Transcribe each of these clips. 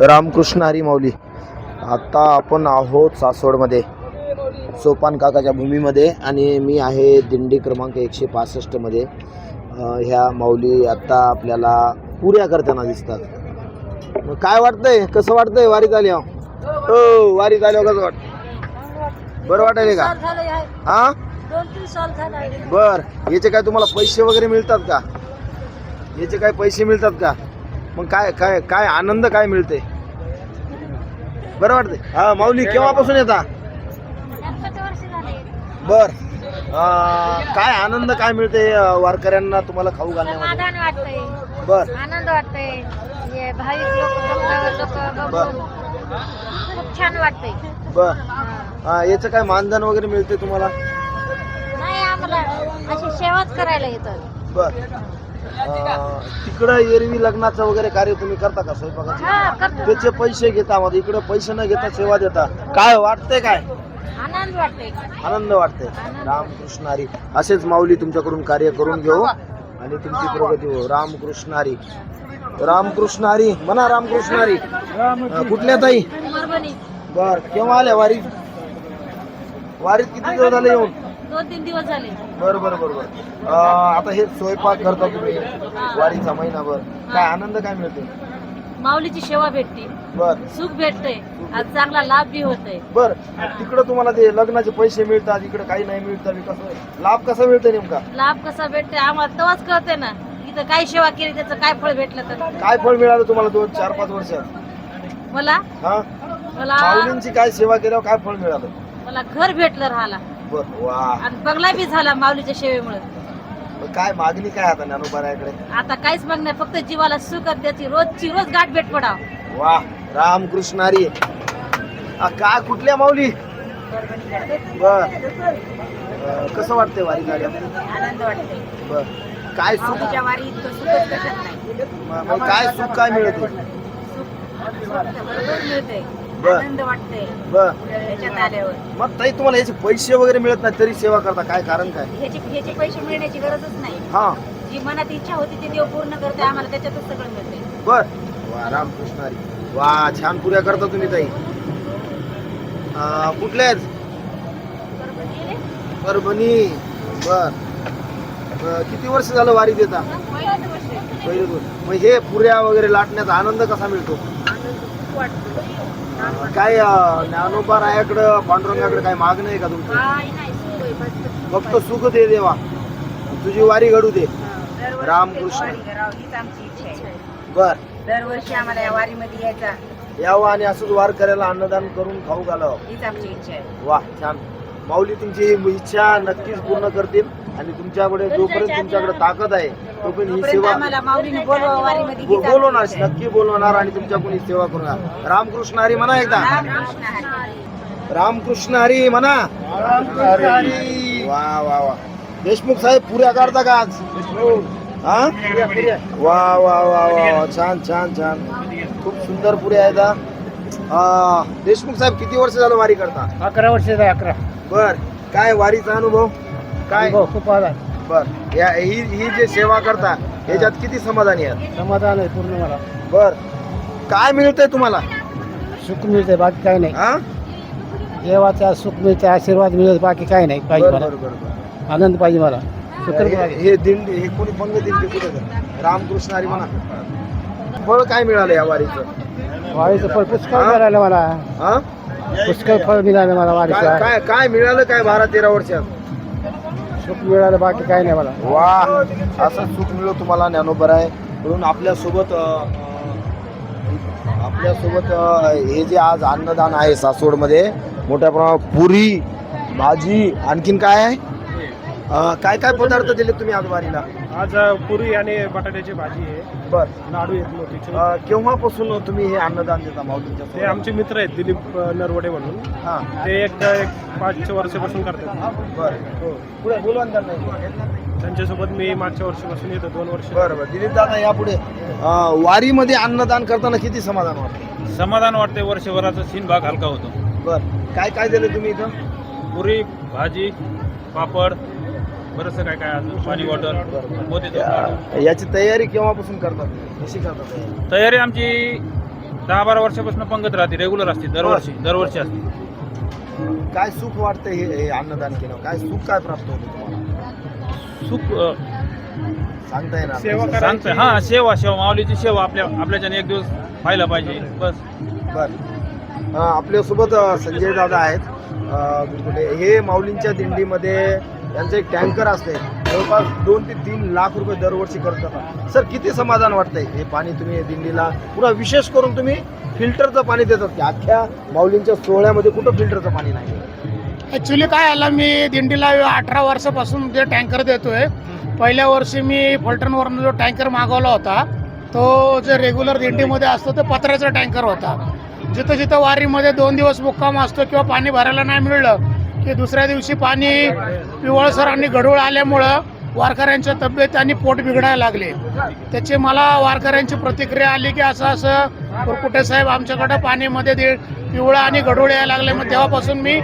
रामकृष्ण हरी माऊली. आता आपण आहोत सासवडमध्ये. सोपान काकाच्या भूमीमध्ये आणि मी आहे दिंडी क्रमांक एकशे पासष्टमध्ये ह्या माऊली आता आपल्याला पुऱ्या करताना दिसतात. मग काय वाटतंय? कसं वाटतंय? वारीत आली हो वारीत आल्यावर कसं वाटतं बरं वाटायले का? हा? झाले बर. याचे काय तुम्हाला पैसे वगैरे मिळतात का? याचे काय पैसे मिळतात का? मग काय काय काय आनंद काय मिळते बरं वाटते हा माऊली केव्हापासून येता? बर. काय आनंद काय मिळते वारकऱ्यांना तुम्हाला खाऊ घालण्यामध्ये? समाधान वाटतंय. बर. आनंद वाटतंय. हे भाविक लोक लोक बर. खूप छान वाटतंय. बर. हा, याचं काय मानधन वगैरे मिळते तुम्हाला? नाही आम्हाला अशी सेवाच करायला येतात. बर. तिकडं एरवी लग्नाचं वगैरे कार्य तुम्ही करता का? स्वयंपाकाचं? करतो. त्याचे पैसे घेता मध्ये इकडे पैसे न घेता सेवा देता. काय वाटतंय काय? आनंद वाटतंय. आनंद रामकृष्ण हरी असेच माऊली तुमच्याकडून कार्य करून घेऊ. आणि तुमची प्रगती हो रामकृष्ण हरी रामकृष्ण हरी म्हणा रामकृष्ण हरी अं, कुठल्या ताई? परभणी बर. केव्हा आल्या वारीत? वारीत किती दिवस झाले येऊन? दोन तीन दिवस झाले. बर बर बर बर. अं, आता हे स्वयंपाक करता तुम्ही वारीचा महिनाभर. काय आनंद काय मिळते माऊलीची सेवा भेटते. बर. सुख भेटते आणि चांगला लाभ बी होतोय. बर. तिकडं तुम्हाला ते लग्नाचे पैसे मिळतात इकडे काही नाही मिळतात हे कसं लाभ कसा मिळतो नेमका? लाभ कसा भेटते आम्हाला तेव्हाच कळते ना. इथं काय सेवा केली त्याचं काय फळ भेटलं तर? काय फळ मिळालं तुम्हाला दोन चार पाच वर्षात? मला? हा? मला माऊलींची काय सेवा केल्यावर काय फळ मिळालं? मला घर भेटलं राहाला बर वा. आणि बंगला बी झाला माऊलीच्या सेवेमुळे. मग काय मागणी काय आता ज्ञानोबाराकडे आता काहीच मग नाही फक्त जीवाला सुख आणि त्याची रोजची रोज गाठ भेट पडाव. वा रामकृष्ण हरी आ, काय कुठल्या माऊली? बर. अं, कसं वाटतंय वारी गाडी आनंद वाटते बर. काय सुख? वारी इतकं सुखच कशात नाही. म- मग काय सुख काय मिळते मिळते बर. आनंद वाटते बर. त्याच्यात आल्यावर. मग ताई तुम्हाला याचे पैसे वगैरे मिळत नाही तरी सेवा करता. काय कारण काय? ह्याचे ह्याचे पैसे मिळण्याची गरजच नाही. हा. जी मनात इच्छा होती ती देव पूर्ण करते आम्हाला त्याच्यातच सगळं मिळते बर. वा रामकृष्ण हरी. वा छान पुऱ्या करता तुम्ही ताई. अं, कुठल्या आहेत? परभणी. बर. अं, किती वर्ष झालं वारी देता? पहिले दोन. मग हे पुऱ्या वगैरे लाटण्याचा आनंद कसा मिळतो? काय ज्ञानोबा रायाकडं पांडुरंगाकडे काय मागणं आहे का तुमचं? फक्त सुख दे देवा. तुझी वारी घडू दे. रामकृष्ण. हीच आमची इच्छा आहे. बर. दरवर्षी आम्हाला या वारीमध्ये यायचा. यावं आणि असंच वार करायला अन्नदान करून खाऊ घालावं. हीच आमची इच्छा आहे. वा छान. माऊली तुमची ही इच्छा नक्कीच पूर्ण करतील. आणि तुमच्याकडे जोपर्यंत तुमच्याकडे ताकद आहे तोपर्यंत ही सेवा बो- बोलवणार. नक्की बोलवणार आणि तुमच्याकडून ही सेवा करून रामकृष्ण हरी म्हणा एकदा. रामकृष्ण हरी. रामकृष्ण हरी म्हणा. वा वा वा. देशमुख साहेब पुऱ्या काढता का आज? हा? वा वा वा वा वा. छान छान छान. खूप सुंदर पुऱ्या आहेत हा. आ, देशमुख साहेब किती वर्ष झालं वारी करता? अकरा वर्ष आहे अकरा. बर. काय वारीचा अनुभव? काय? खूप आला. बर. या ही ही जे सेवा करता याच्यात किती समाधानी आहेत? समाधान आहे पूर्ण मला. बर. काय मिळतंय तुम्हाला? सुख मिळते बाकी काही नाही. हा? देवाचा सुख मिळते आशीर्वाद मिळत बाकी काही नाही. पाहिजे बर मला. बर बर बर. आनंद पाहिजे मला. शुक्र हे हे दिंडी हे कोणी पंग दिंडी कुठे रामकृष्ण हरी म्हणा. फळ काय मिळालं या वारीचं? वारीचं फळ पुष्कळ हा? मिळालं मला. हा? पुष्कळ फळ मिळालं मला काय वारीचं. काय काय मिळालं काय बारा तेरा वर्षात? सुख मिळालं बाकी काही नाही मला. वा असं सुख मिळो तुम्हाला ज्ञानोबर आहे. म्हणून आपल्यासोबत आपल्यासोबत हे जे आज अन्नदान आहे सासवडमध्ये मोठ्या प्रमाणात पुरी भाजी आणखीन काय आहे? अं, काय काय पदार्थ दिले तुम्ही आज वारीला? आज पुरी आणि बटाट्याची भाजी आहे. बर. लाडू आहेत मोतीचे. अं, केव्हापासून तुम्ही हे अन्नदान देता ते माऊलींच्या आमचे मित्र आहेत दिलीप अ, नरवडे म्हणून. हा. ते एक एक पाच वर्षापासून करतात. बर. हो. पुढे बोलवा ना त्यांना. त्यांच्यासोबत मी मागच्या वर्षापासून येतो दोन वर्ष. बरं बरं. दिलीप दादा यापुढे अं, वारीमध्ये अन्नदान करताना किती समाधान वाटतं? समाधान वाटते वर्षभराचा सीन भाग हलका होतो. बर. काय काय दिलं तुम्ही इथं? पुरी भाजी पापड बरंचसं काय काय पाणी मोती या- याची तयारी केव्हापासून करतात? कशी करतात? तयारी? आमची दहा बारा वर्षापासून पंगत राहते रेग्युलर असते दरवर्षी दरवर्षी असते. काय सुख वाटतं हे हे अन्नदान केलं? काय सुख काय प्राप्त होतं तुम्हाला? सुख अ, सांगता येणार सेवा. सांगतोय. हा सेवा सेवा माऊलीची सेवा आपल्या आपल्याच्याने एक दिवस व्हायला पाहिजे. बस. बर. अं, आपल्यासोबत अं, संजय दादा आहेत. अं. हे माऊलींच्या दिंडीमध्ये त्यांचं एक टँकर असते जवळपास दोन ते तीन लाख रुपये दरवर्षी खर्च करतात सर किती समाधान वाटतंय? हे पाणी तुम्ही दिंडीला पुन्हा विशेष करून तुम्ही फिल्टरचं पाणी देतात की अख्ख्या माऊलींच्या सोहळ्यामध्ये कुठं फिल्टरचं पाणी नाही? ॲक्च्युली काय आलं मी दिंडीला अठरा वर्षापासून जे टँकर देतोय पहिल्या वर्षी मी फलटणवरून जो टँकर मागवला होता तो जे रेग्युलर दिंडीमध्ये असतो तो पत्र्याचा टँकर होता. जिथं जिथं वारीमध्ये दोन दिवस मुक्काम असतो किंवा पाणी भरायला नाही मिळलं की दुसऱ्या दिवशी पाणी पिवळसर आणि गढूळ आल्यामुळं वारकऱ्यांच्या तब्येत आणि पोट बिघडायला लागले. त्याची मला वारकऱ्यांची प्रतिक्रिया आली की असं असं कुरकुटे साहेब आमच्याकडं पाणीमध्ये दे पिवळं आणि गढूळ यायला लागले. मग तेव्हापासून मी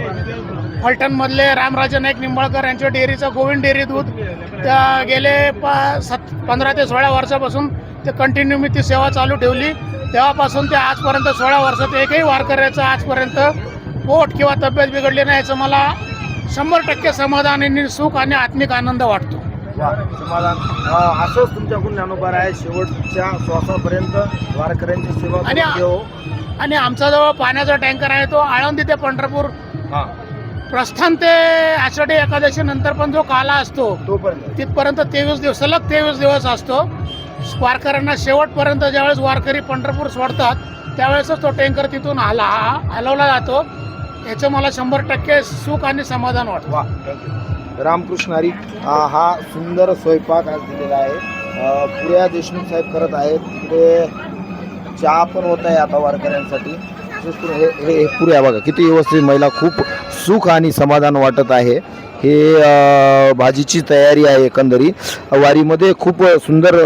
फलटणमधले रामराजे नाईक निंबाळकर यांच्या डेअरीचं गोविंद डेअरी दूध त्या गेले पा सत पंधरा ते सोळा वर्षापासून ते कंटिन्यू मी ती सेवा चालू ठेवली. तेव्हापासून ते आजपर्यंत सोळा वर्षात एकही वारकऱ्याचं आजपर्यंत पोट किंवा तब्येत बिघडली नाही याचं मला शंभर टक्के समाधान आणि सुख आणि आत्मिक आनंद वाटतो. वा समाधान. असंच तुमच्याकडून ज्ञानोबार आहे. शेवटच्या श्वासापर्यंत वारकऱ्यांची सेवा आणि- करून. आणि आमचा जवळ पाण्याचा टँकर आहे तो आळंदी ते पंढरपूर. हा. प्रस्थान ते आषाढी एकादशी नंतर पण जो काला असतो तोपर्यंत. तिथपर्यंत तेवीस दिवस सलग तेवीस दिवस असतो. वारकऱ्यांना शेवटपर्यंत ज्यावेळेस वारकरी पंढरपूर सोडतात त्यावेळेसच तो टँकर तिथून हला हलवला जातो. याचं मला शंभर टक्के सुख आणि समाधान वाटतं. वा रामकृष्ण हरी हा सुंदर स्वयंपाक आज दिलेला आहे. पुऱ्या देशमुख साहेब करत आहेत. तिकडे चहा पण होत आहे आता वारकऱ्यांसाठी. हे हे पुऱ्या बघा किती व्यवस्थित महिला खूप सुख आणि समाधान वाटत आहे. हे भाजीची तयारी आहे एकंदरीत. वारीमध्ये खूप सुंदर